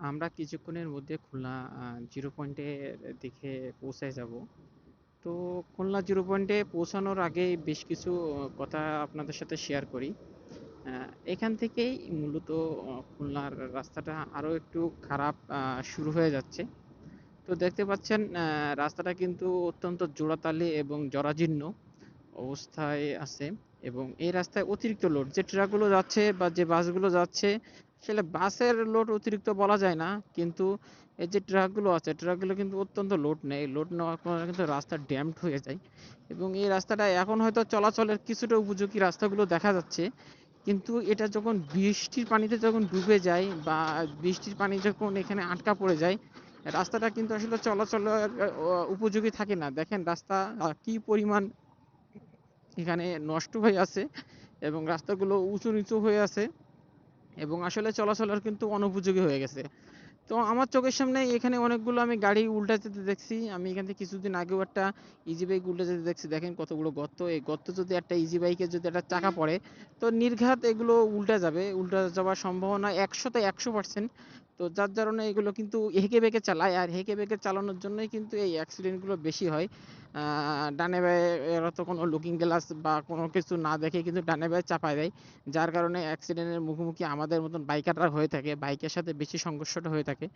আমরা কিছুক্ষণের মধ্যে খুলনা জিরো পয়েন্টে দিকে পৌঁছায় যাব। তো খুলনা জিরো পয়েন্টে পৌঁছানোর আগে বেশ কিছু কথা আপনাদের সাথে শেয়ার করি। এখান থেকেই মূলত খুলনার রাস্তাটা আরও একটু খারাপ শুরু হয়ে যাচ্ছে। তো দেখতে পাচ্ছেন রাস্তাটা কিন্তু অত্যন্ত জোড়াতালি এবং জরাজীর্ণ অবস্থায় আছে এবং এই রাস্তায় অতিরিক্ত লোড, যে ট্রাকগুলো যাচ্ছে বা যে বাসগুলো যাচ্ছে আসলে বাসের লোড অতিরিক্ত বলা যায় না, কিন্তু এই যে ট্রাকগুলো আছে ট্রাকগুলো কিন্তু অত্যন্ত লোড নেয়। লোড নেওয়ার কারণে কিন্তু রাস্তা ড্যাম্পড হয়ে যায়। এবং এই রাস্তাটা এখন হয়তো চলাচলের কিছুটা উপযোগী রাস্তাগুলো দেখা যাচ্ছে। কিন্তু এটা যখন বৃষ্টির পানিতে যখন ডুবে যায় বা বৃষ্টির পানি যখন এখানে আটকা পড়ে যায়, রাস্তাটা কিন্তু আসলে চলাচলের উপযোগী থাকে না। দেখেন রাস্তা কি পরিমাণ এখানে নষ্ট হয়ে আছে এবং রাস্তাগুলো উঁচু নিচু হয়ে আছে। এবং আসলে চলাচলের কিন্তু অনুপযোগী হয়ে গেছে। তো আমার চোখের সামনে এখানে অনেকগুলো আমি গাড়ি উল্টা যেতে দেখছি। আমি এখান থেকে কিছুদিন আগেও একটা ইজি বাইক উল্টে যেতে দেখছি। দেখেন কতগুলো গর্ত। এই গর্ত যদি একটা ইজি বাইকের যদি একটা চাকা পড়ে, তো নির্ঘাত এগুলো উল্টে যাবে। উল্টে যাওয়ার সম্ভাবনা একশোতে একশো পার্সেন্ট তো যার কারণে এগুলো কিন্তু হেঁকে বেঁকে চালায়। আর হেঁকে বেঁকে চালানোর জন্যই কিন্তু এই অ্যাক্সিডেন্টগুলো বেশি হয়। ডানে বায়ে এরা তো কোনো লুকিং গ্লাস বা কোনো কিছু না দেখে কিন্তু ডানে বায়ে চাপায় দেয়। যার কারণে অ্যাক্সিডেন্টের মুখোমুখি আমাদের মতন বাইকাররা হয়ে থাকে বাইকের সাথে বেশি সংঘর্ষটা হয়ে থাকে।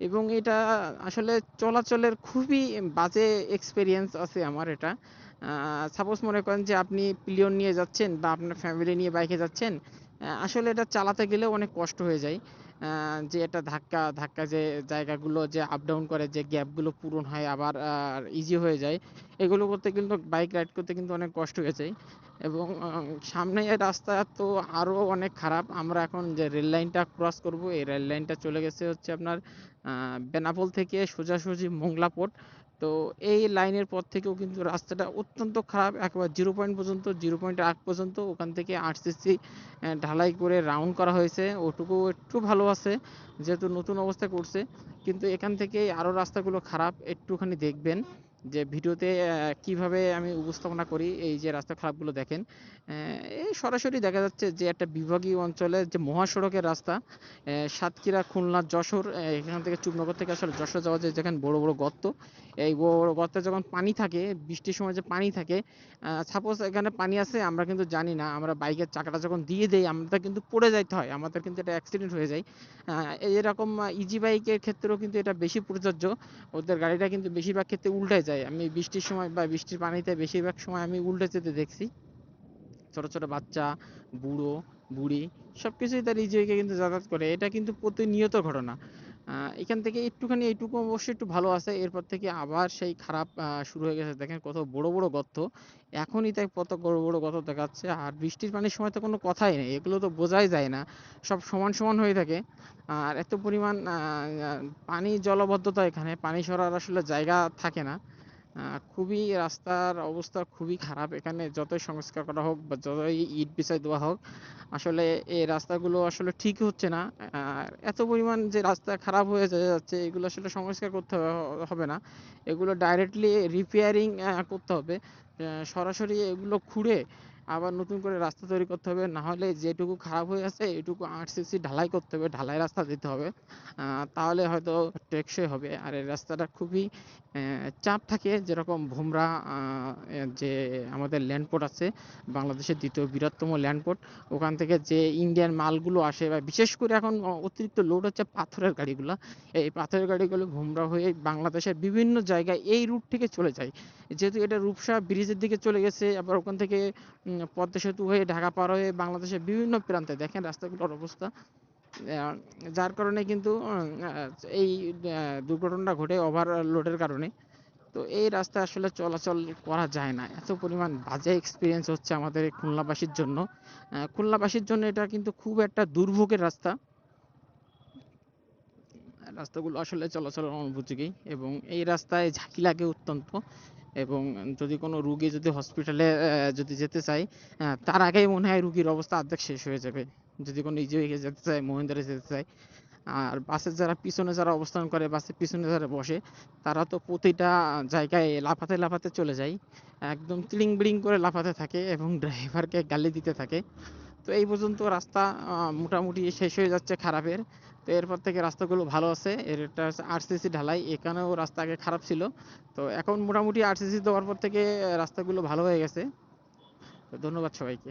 এবং এটা আসলে চলাচলের খুবই বাজে এক্সপিরিয়েন্স আছে আমার এটা। সাপোজ মনে করেন যে আপনি পিলিয়ন নিয়ে যাচ্ছেন বা আপনার ফ্যামিলি নিয়ে বাইকে যাচ্ছেন আসলে এটা চালাতে গেলে অনেক কষ্ট হয়ে যায়। যে একটা ধাক্কা ধাক্কা যে জায়গাগুলো যে আপ ডাউন করে, যে গ্যাপগুলো পূরণ হয়, আবার ইজি হয়ে যায়, এগুলো করতে কিন্তু বাইক রাইড করতে কিন্তু অনেক কষ্ট হয়ে যায় এবং সামনে রাস্তা তো আরও অনেক খারাপ। আমরা এখন যে রেল লাইনটা ক্রস করব, এই রেল লাইনটা চলে গেছে হচ্ছে আপনার বেনাপোল থেকে সোজাসুজি মোংলা পোর্ট তো এই লাইনের পর থেকেও কিন্তু রাস্তাটা অত্যন্ত খারাপ। একেবারে জিরো পয়েন্ট পর্যন্ত, জিরো পয়েন্ট আগ পর্যন্ত ওখান থেকে আরসিসি ঢালাই করে রাউন্ড করা হয়েছে। ওটুকু একটু ভালো আছে, যেহেতু নতুন অবস্থা করছে। কিন্তু এখান থেকে আরও রাস্তাগুলো খারাপ, একটুখানি দেখবেন। যে ভিডিওতে কীভাবে আমি উপস্থাপনা করি এই যে রাস্তা খারাপগুলো দেখেন এই সরাসরি দেখা যাচ্ছে যে একটা বিভাগীয় অঞ্চলের যে মহাসড়কের রাস্তা সাতক্ষীরা, খুলনা, যশোর এখান থেকে চুকনগর থেকে আসলে যশোর যাওয়া যায় যেখানে বড় বড় গর্ত, এই বড় বড় গর্তে যখন পানি থাকে, বৃষ্টির সময় যে পানি থাকে সাপোজ এখানে পানি আছে, আমরা কিন্তু জানি না, আমরা বাইকের চাকাটা যখন দিয়ে দেই আমরা কিন্তু পড়ে যাইতে হয়, আমাদের কিন্তু এটা অ্যাক্সিডেন্ট হয়ে যায়। এরকম ইজি বাইকের ক্ষেত্রেও কিন্তু এটা বেশি প্রযোজ্য, ওদের গাড়িটা কিন্তু বেশিরভাগ ক্ষেত্রে উল্টে যায়। আমি বৃষ্টির সময় বা বৃষ্টির পানিতে বেশিরভাগ সময় আমি উল্টে যেতে দেখছি। ছোট ছোট বাচ্চা, বুড়ো, বুড়ি, সবকিছুই তার ইজি বাইকে কিন্তু যাতায়াত করে। এটা কিন্তু প্রতিনিয়ত ঘটনা। এখান থেকে একটুখানি, এইটুকু অবশ্যই একটু ভালো আছে। এরপর থেকে আবার সেই খারাপ শুরু হয়ে গেছে। দেখেন কত বড় বড় গর্ত। এখনই তাই কত বড় বড় গর্ত দেখাচ্ছে। আর বৃষ্টির পানির সময় তো কোনো কথাই নেই। এগুলো তো বোঝাই যায় না। সব সমান সমান হয়ে থাকে। আর এত পরিমাণ পানি জলবদ্ধতা এখানে। পানি সরার আসলে জায়গা থাকে না। খুবই রাস্তার অবস্থা খুবই খারাপ। এখানে যতই সংস্কার করা হোক বা যতই ইট বিছাই দেওয়া হোক, আসলে এই রাস্তাগুলো আসলে ঠিক হচ্ছে না। এত পরিমাণ যে রাস্তা খারাপ হয়ে যাচ্ছে এগুলো আসলে সংস্কার করতে হবে না। এগুলো ডাইরেক্টলি রিপেয়ারিং করতে হবে। সরাসরি এগুলো খুঁড়ে আবার নতুন করে রাস্তা তৈরি করতে হবে। না হলে যেটুকু খারাপ হয়ে আছে, এটুকু আরসিসি ঢালাই করতে হবে, ঢালাই রাস্তা দিতে হবে। তাহলে হয়তো টেকসই হবে। আর এই রাস্তাটা খুবই চাপ থাকে। যেরকম ভোমরা যে আমাদের ল্যান্ডপোর্ট আছে, বাংলাদেশের দ্বিতীয় বৃহত্তম ল্যান্ডপোর্ট, ওখান থেকে যে ইন্ডিয়ান মালগুলো আসে বা বিশেষ করে এখন অতিরিক্ত লোড হচ্ছে পাথরের গাড়িগুলো, এই পাথরের গাড়িগুলো ভোমরা হয়ে বাংলাদেশের বিভিন্ন জায়গায় এই রুট থেকে চলে যায়। যেহেতু এটা রূপসা ব্রিজের দিকে চলে গেছে, আবার ওখান থেকে পদ্মা সেতু হয়ে ঢাকা পার হয়ে বাংলাদেশের বিভিন্ন প্রান্তে দেখেন রাস্তাগুলোর অবস্থা। যার কারণে কিন্তু এই আহ, দুর্ঘটনাটা ঘটে ওভারলোডের কারণে। তো এই রাস্তা আসলে চলাচল করা যায় না। এত পরিমাণ বাজে এক্সপিরিয়েন্স হচ্ছে আমাদের খুলনাবাসীর জন্য। খুলনাবাসীর জন্য এটা কিন্তু খুব একটা দুর্ভোগের রাস্তা। রাস্তাগুলো আসলে চলাচলের অনুপযোগী এবং এই রাস্তায় ঝাঁকি লাগে অত্যন্ত। এবং যদি কোনো রুগী যদি হসপিটালে যদি যেতে চায় তার আগেই মনে হয় রুগীর অবস্থা অর্ধেক শেষ হয়ে যাবে। যদি কোনো ইজি যেতে চায় মহিন্দ্রে যেতে চায়। আর বাসের যারা পিছনে যারা অবস্থান করে, বাসের পিছনে যারা বসে, তারা তো প্রতিটা জায়গায় লাফাতে লাফাতে চলে যায়। একদম তিলিং বিলিং করে লাফাতে থাকে এবং ড্রাইভারকে গালি দিতে থাকে। তো এই পর্যন্ত রাস্তা মোটামুটি শেষ হয়ে যাচ্ছে খারাপের। তো এরপর থেকে রাস্তাগুলো ভালো আছে। একটা হচ্ছে আরসিসি ঢালাই, এখানেও রাস্তা আগে খারাপ ছিল। তো এখন মোটামুটি আরসিসি দেওয়ার পর থেকে রাস্তাগুলো ভালো হয়ে গেছে। তো ধন্যবাদ সবাইকে।